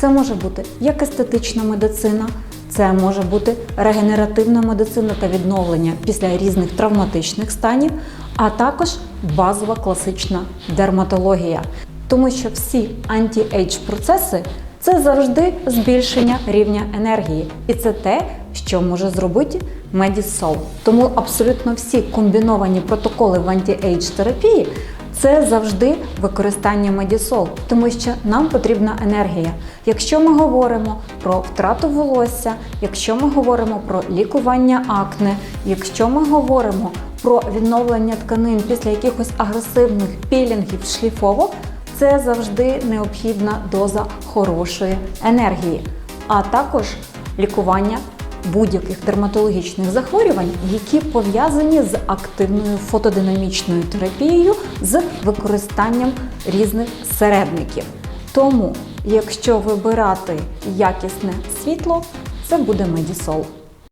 Це може бути як естетична медицина, це може бути регенеративна медицина та відновлення після різних травматичних станів, а також базова класична дерматологія. Тому що всі анті-ейдж процеси це завжди збільшення рівня енергії, і це те, що може зробити Медісол. Тому абсолютно всі комбіновані протоколи в анті-ейдж терапії це завжди використання медісол, тому що нам потрібна енергія. Якщо ми говоримо про втрату волосся, якщо ми говоримо про лікування акне, якщо ми говоримо про відновлення тканин після якихось агресивних пілінгів, шліфовок, це завжди необхідна доза хорошої енергії, а також лікування будь-яких дерматологічних захворювань, які пов'язані з активною фотодинамічною терапією з використанням різних середників. Тому, якщо вибирати якісне світло, це буде медісол.